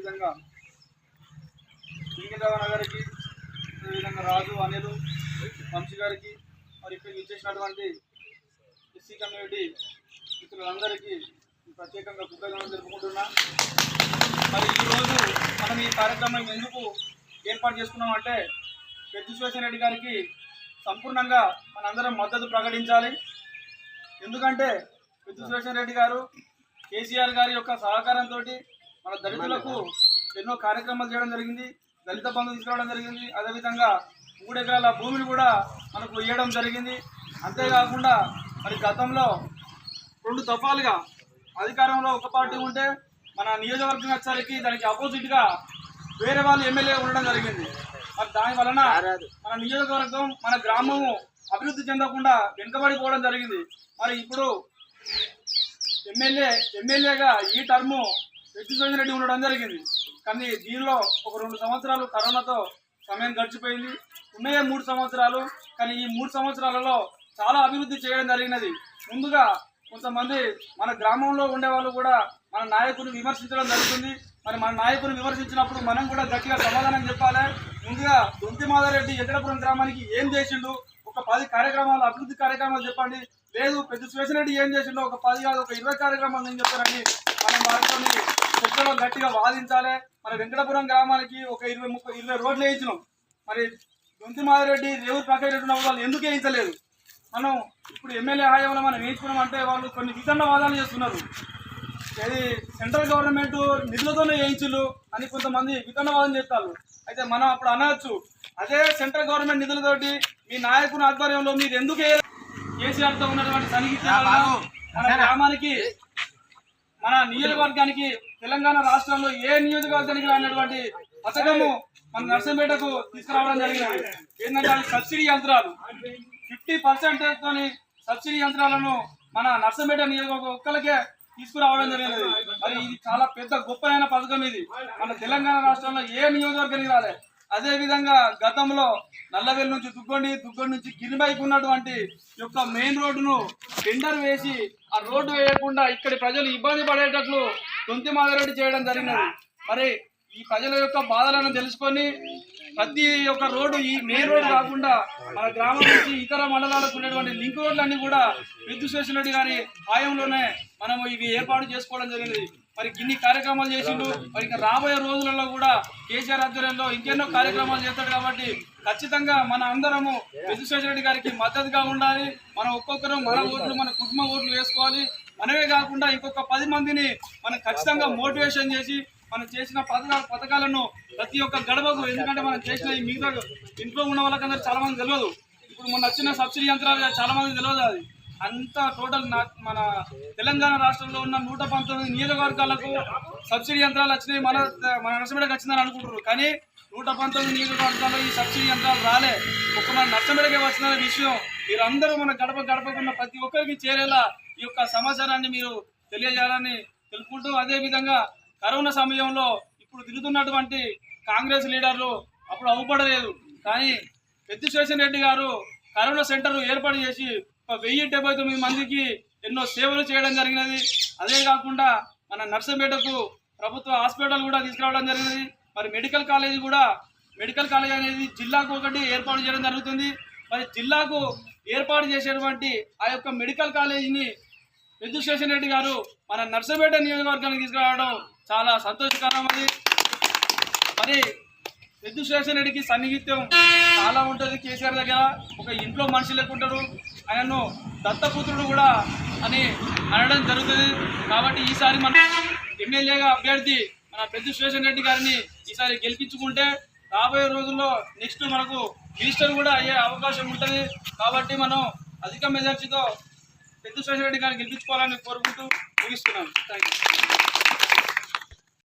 అదేవిధంగా ఇంగిరావు గారికి అదేవిధంగా రాజు అనిలు వంశీ గారికి మరి ఇక్కడ ఇచ్చేసినటువంటి ఎస్సీ కమ్యూనిటీ మిత్రులందరికీ ప్రత్యేకంగా కృతజ్ఞతలు తెలుపుకుంటున్నా. మరి ఈరోజు మనం ఈ కార్యక్రమం ఎందుకు ఏర్పాటు చేసుకున్నామంటే పెద్ద రెడ్డి గారికి సంపూర్ణంగా మనందరం మద్దతు ప్రకటించాలి. ఎందుకంటే పెద్ద రెడ్డి గారు కేసీఆర్ గారి యొక్క సహకారంతో మన దళితులకు ఎన్నో కార్యక్రమాలు చేయడం జరిగింది. దళిత బంధు తీసుకురావడం జరిగింది. అదేవిధంగా మూడు ఎకరాల భూమిని కూడా మనకు ఇవ్వడం జరిగింది. అంతేకాకుండా మరి గతంలో రెండు దఫాలుగా అధికారంలో ఒక పార్టీ ఉంటే మన నియోజకవర్గం వచ్చేసరికి దానికి అపోజిట్గా వేరే వాళ్ళు ఎమ్మెల్యే ఉండడం జరిగింది. మరి దాని వలన మన నియోజకవర్గం మన గ్రామము అభివృద్ధి చెందకుండా వెనుకబడిపోవడం జరిగింది. మరి ఇప్పుడు ఎమ్మెల్యే ఎమ్మెల్యేగా ఈ టర్ము వెంకటేశ్వర రెడ్డి ఉండడం జరిగింది. కానీ దీనిలో ఒక రెండు సంవత్సరాలు కరోనాతో సమయం గడిచిపోయింది. ఉన్నాయే మూడు సంవత్సరాలు కానీ ఈ మూడు సంవత్సరాలలో చాలా అభివృద్ధి చేయడం జరిగినది. ముందుగా కొంతమంది మన గ్రామంలో ఉండే వాళ్ళు కూడా మన నాయకుని విమర్శించడం జరుగుతుంది. మరి మన నాయకుని విమర్శించినప్పుడు మనం కూడా గట్టిగా సమాధానం చెప్పాలి. ముందుగా దొంతి మాధారెడ్డి ఎద్దడపురం గ్రామానికి ఏం చేసిండు? ఒక పది కార్యక్రమాలు అభివృద్ధి కార్యక్రమాలు చెప్పండి. లేదు పెద్ద శివసేనరెడ్డి ఏం చేసిండో ఒక పది కాదు ఒక ఇరవై కార్యక్రమాలు నేను చెప్తానని మనం వారితో చర్చలో గట్టిగా వాదించాలి. మరి వెంకటపురం గ్రామానికి ఒక ఇరవై ముప్పై ఇరవై రోడ్లు వేయించినాం. మరి దొంతి మాధవరెడ్డి రేవు ప్రకాష్ రెడ్డి ఉన్న వాళ్ళు ఎందుకు వేయించలేదు? మనం ఇప్పుడు ఎమ్మెల్యే హాయంలో మనం వేయించుకున్నాం అంటే వాళ్ళు కొన్ని వితండ వాదాలు చేస్తున్నారు. ఇది సెంట్రల్ గవర్నమెంట్ నిధులతోనే వేయించులు అని కొంతమంది వితండవాదం చేస్తారు. అయితే మనం అప్పుడు అనవచ్చు అదే సెంట్రల్ గవర్నమెంట్ నిధులతోటి మీ నాయకుని ఆధ్వర్యంలో మీరు ఎందుకు వేయలేదు? కేసీఆర్తో ఉన్నటువంటి సన్నిహిత మన గ్రామానికి మన నియోజకవర్గానికి తెలంగాణ రాష్ట్రంలో ఏ నియోజకవర్గానికి రానటువంటి పథకము మన నర్సంపేటకు తీసుకురావడం జరిగింది. ఏంటంటే అది సబ్సిడీ యంత్రాలు. ఫిఫ్టీ పర్సెంటేజ్ తోని సబ్సిడీ యంత్రాలను మన నర్సంపేట నియోజకవర్గం ఒక్కరికే తీసుకురావడం జరిగినది మరి ఇది చాలా పెద్ద గొప్పైన పథకం ఇది. మన తెలంగాణ రాష్ట్రంలో ఏ నియోజకవర్గానికి రాలే. అదేవిధంగా గతంలో నల్లవెల్లి నుంచి దుగ్గొండి దుగ్గొండి నుంచి గిరిబైకి ఉన్నటువంటి యొక్క మెయిన్ రోడ్డును టెండర్ వేసి ఆ రోడ్డు వేయకుండా ఇక్కడి ప్రజలు ఇబ్బంది పడేటట్లు తొంతి మాదిరెడ్డి చేయడం జరిగినది. మరి ఈ ప్రజల యొక్క బాధలను తెలుసుకొని ప్రతి ఒక్క రోడ్డు ఈ మెయిన్ రోడ్డు కాకుండా మన గ్రామం నుంచి ఇతర మండలాలకు ఉన్నటువంటి లింక్ రోడ్లన్నీ కూడా విద్యుత్ రెడ్డి గారి హాయంలోనే మనము ఇవి ఏర్పాటు చేసుకోవడం జరిగింది. మరి ఇన్ని కార్యక్రమాలు చేసిండు. మరి ఇంకా రాబోయే రోజులలో కూడా కేసీఆర్ ఆధ్వర్యంలో ఇంకెన్నో కార్యక్రమాలు చేస్తాడు కాబట్టి ఖచ్చితంగా మన అందరము విద్యుత్ రెడ్డి గారికి మద్దతుగా ఉండాలి. మనం ఒక్కొక్కరు మన ఓట్లు మన కుటుంబ ఓట్లు వేసుకోవాలి. మనమే కాకుండా ఇంకొక పది మందిని మనం ఖచ్చితంగా మోటివేషన్ చేసి మనం చేసిన పథకాల పథకాలను ప్రతి ఒక్క గడవకు ఎందుకంటే మనం చేసిన ఈ మిగతా ఇంట్లో ఉన్న వాళ్ళకందరూ చాలా మంది తెలియదు. ఇప్పుడు మొన్న వచ్చిన సబ్సిడీ యంత్రాలు చాలా మంది తెలియదు అది. అంతా టోటల్ మన తెలంగాణ రాష్ట్రంలో ఉన్న నూట పంతొమ్మిది నియోజకవర్గాలకు సబ్సిడీ యంత్రాలు వచ్చినాయి. మన మన నర్సంపేటకి వచ్చిందని అనుకుంటున్నారు. కానీ నూట పంతొమ్మిది నియోజకవర్గాల్లో ఈ సబ్సిడీ యంత్రాలు రాలే. ఒక మన నర్సంపేటకే వచ్చిన విషయం మీరందరూ మన గడప గడపకున్న ప్రతి ఒక్కరికి చేరేలా ఈ యొక్క సమాచారాన్ని మీరు తెలియజేయాలని తెలుపుకుంటూ అదేవిధంగా కరోనా సమయంలో ఇప్పుడు తిరుగుతున్నటువంటి కాంగ్రెస్ లీడర్లు అప్పుడు అవ్వబడలేదు కానీ పెద్ద శేషన్ రెడ్డి గారు కరోనా సెంటర్ ఏర్పాటు చేసి వెయ్యి డెబ్బై తొమ్మిది మందికి ఎన్నో సేవలు చేయడం జరిగినది. అదే కాకుండా మన నర్సంపేటకు ప్రభుత్వ హాస్పిటల్ కూడా తీసుకురావడం జరిగినది. మరి మెడికల్ కాలేజ్ కూడా మెడికల్ కాలేజ్ అనేది జిల్లాకు ఒకటి ఏర్పాటు చేయడం జరుగుతుంది. మరి జిల్లాకు ఏర్పాటు చేసేటువంటి ఆ యొక్క మెడికల్ కాలేజీని విద్యుత్ రెడ్డి గారు మన నర్సంపేట నియోజకవర్గానికి తీసుకురావడం చాలా సంతోషకరమైనది మరి విద్యుత్ రెడ్డికి సన్నిహిత్యం చాలా ఉంటుంది కేసీఆర్ దగ్గర. ఒక ఇంట్లో మనిషి లేకుంటారు. ఆయనను దత్తపుత్రుడు కూడా అని అనడం జరుగుతుంది. కాబట్టి ఈసారి మన ఎమ్మెల్యేగా అభ్యర్థి మన పెద్ద శేషన్ రెడ్డి గారిని ఈసారి గెలిపించుకుంటే రాబోయే రోజుల్లో నెక్స్ట్ మనకు మినిస్టర్ కూడా అయ్యే అవకాశం ఉంటుంది. కాబట్టి మనం అధిక మెజార్టీతో పెద్ద శేషన్ రెడ్డి గారిని గెలిపించుకోవాలని కోరుకుంటూ ముగిస్తున్నాం. Thank you